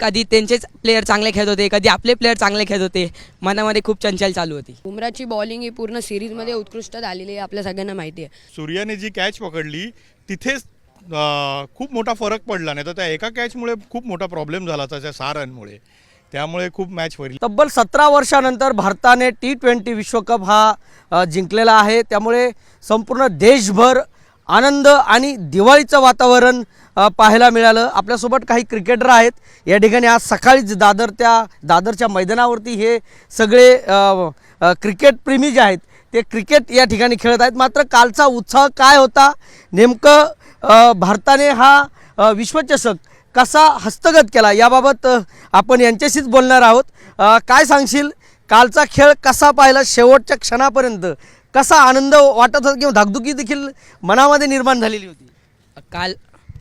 कधी त्यांचेच प्लेयर चांगले खेळत होते कधी आपले प्लेयर चांगले खेळत होते. मनामध्ये खूप चंचल चालू होती. बुमराची बॉलिंग ही पूर्ण सिरीजमध्ये उत्कृष्ट झालेली आहे आपल्या सगळ्यांना माहिती आहे. सूर्याने जी कॅच पकडली तिथेच अं, खूप मोठा फरक पडला. नाही तर त्या एका कॅचमुळे खूप मोठा प्रॉब्लेम झाला त्याच्या सहा रनमुळे त्यामुळे खूप मॅच वरली तब्बल सतरा वर्षानंतर भारताने टी ट्वेंटी विश्वकप हा अ, जिंकलेला आहे. त्यामुळे संपूर्ण देशभर आनंद आणि दिवाळीचं वातावरण पाहायला मिळालं. आपल्यासोबत काही क्रिकेटर आहेत. या ठिकाणी आज सकाळीच दादर त्या दादरच्या मैदानावरती हे सगळे क्रिकेटप्रेमी जे आहेत ते क्रिकेट या ठिकाणी खेळत आहेत. मात्र कालचा उत्साह काय होता? नेमकं भारताने हा विश्वचषक कसा हस्तगत केला? याबाबत आपण यांच्याशीच बोलणार आहोत. काय सांगशील? कालचा खेळ कसा पाहिला? शेवटच्या क्षणापर्यंत कसा आनंद वाटत होता किंवा धाकधुकी देखील मनामध्ये निर्माण झालेली होती? काल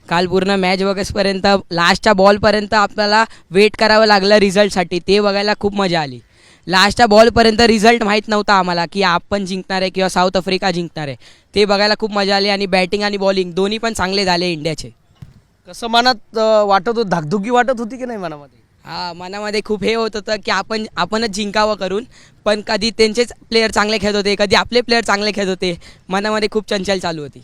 काल पूर्ण मॅच बघेसपर्यंत लास्टच्या बॉलपर्यंत आपल्याला वेट करावं लागलं रिझल्टसाठी ते बघायला खूप मजा आली. लास्टच्या बॉलपर्यंत रिझल्ट माहीत नव्हता आम्हाला की आपण जिंकणार आहे किंवा साऊथ आफ्रिका जिंकणार आहे. ते बघायला खूप मजा आली आणि बॅटिंग आणि बॉलिंग दोन्ही पण चांगले झाले इंडियाचे. कसं मनात वाटत होतं? धाकधुकी वाटत होती की नाही मनामध्ये? हा मनामध्ये खूप हे होत होतं की आपण आपणच जिंकावं करून पण कधी त्यांचेच प्लेयर चांगले खेळत होते कधी आपले प्लेयर चांगले खेळत होते मनामध्ये खूप चंचल चालू होती.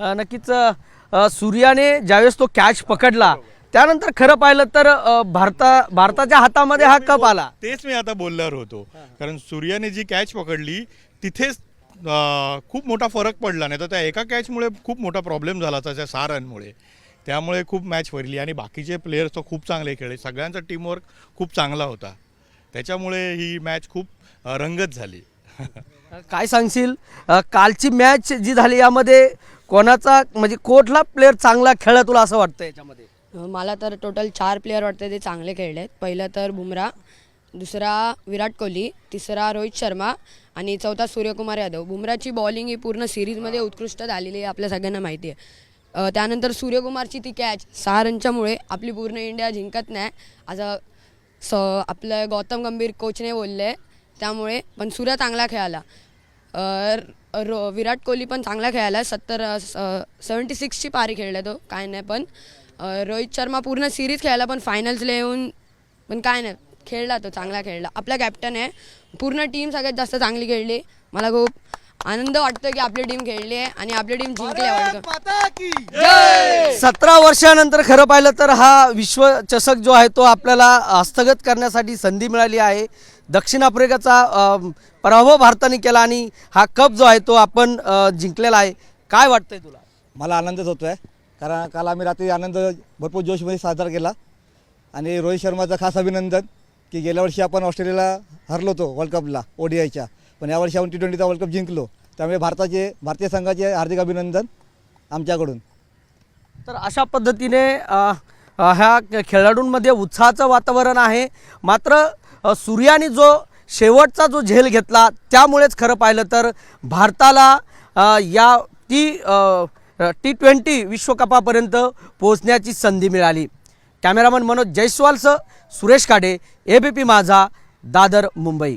अ, नक्कीच अ, सूर्याने ज्यावेळेस तो कॅच पकडला त्यानंतर खरं पाहिलं तर अ, भारता भारताच्या हातामध्ये हा कप आला. तेच मी आता बोलणार होतो. कारण सूर्याने जी कॅच पकडली तिथेच अं, खूप मोठा फरक पडला नाही तर त्या एका कॅचमुळे खूप मोठा प्रॉब्लेम झाला त्याच्या सहा रनमुळे त्यामुळे खूप मॅच वरली आणि बाकीचे प्लेयर्स तर खूप चांगले खेळले. सगळ्यांचा टीमवर्क खूप चांगला होता. त्याच्यामुळे ही मॅच खूप रंगत झाली. काय सांगशील? कालची मॅच जी झाली यामध्ये कोणाचा म्हणजे कुठला प्लेअर चांगला खेळला तुला असं वाटतं याच्यामध्ये? मला तर टोटल चार प्लेअर वाटते ते चांगले खेळले आहेत पहिलं तर बुमरा दुसरा विराट कोहली तिसरा रोहित शर्मा आणि चौथा सूर्यकुमार यादव. बुमराची बॉलिंग ही पूर्ण सिरीजमध्ये उत्कृष्ट झालेली आहे आपल्या सगळ्यांना माहिती आहे. त्यानंतर सूर्यकुमारची ती कॅच सहा रनच्यामुळे आपली पूर्ण इंडिया जिंकत नाही. असं स आपलं गौतम गंभीर कोचने बोलले. त्यामुळे पण सूर्य चांगला खेळाला. रो विराट कोहली पण चांगला खेळाला. सत्तर सेवन्टी सिक्सची पारी खेळला तो. काय नाही पण रोहित शर्मा पूर्ण सिरीज खेळला पण फायनल्सला येऊन पण काय नाही. खेळला तो चांगला खेळला. आपला कॅप्टन आहे. पूर्ण टीम सगळ्यात जास्त चांगली खेळली. मला खूप आनंद वाटतो की आपली टीम खेळली आहे आणि आपली टीम जिंकली आहे सतरा वर्षानंतर खरं पाहिलं तर हा विश्वचषक जो आहे तो आपल्याला हस्तगत करण्यासाठी संधी मिळाली आहे. दक्षिण आफ्रिकेचा अ, पराभव भारताने केला आणि हा कप जो आहे तो आपण अ, जिंकलेला आहे. काय वाटतंय तुला? मला आनंदच होतो आहे कारण काल आम्ही रात्री आनंद भरपूर जोशमध्ये साजरा केला. आणि रोहित शर्माचं खास अभिनंदन की गेल्या वर्षी आपण ऑस्ट्रेलियाला हरलो होतो वर्ल्ड कपला ओ डी आयच्या पण यावर्षी आपण टी ट्वेंटीचा वर्ल्ड कप जिंकलो. त्यामुळे भारताचे भारतीय संघाचे हार्दिक अभिनंदन आमच्याकडून. तर अशा पद्धतीने ह्या खेळाडूंमध्ये उत्साहाचं वातावरण आहे. मात्र सूर्याने जो शेवटचा जो झेल घेतला त्यामुळेच खरं पाहिलं तर भारताला या टी टी ट्वेंटी विश्वकपापर्यंत पोहोचण्याची संधी मिळाली. कॅमेरामन मनोज जयस्वालसह सुरेश काडे ए बी पी माझा दादर मुंबई.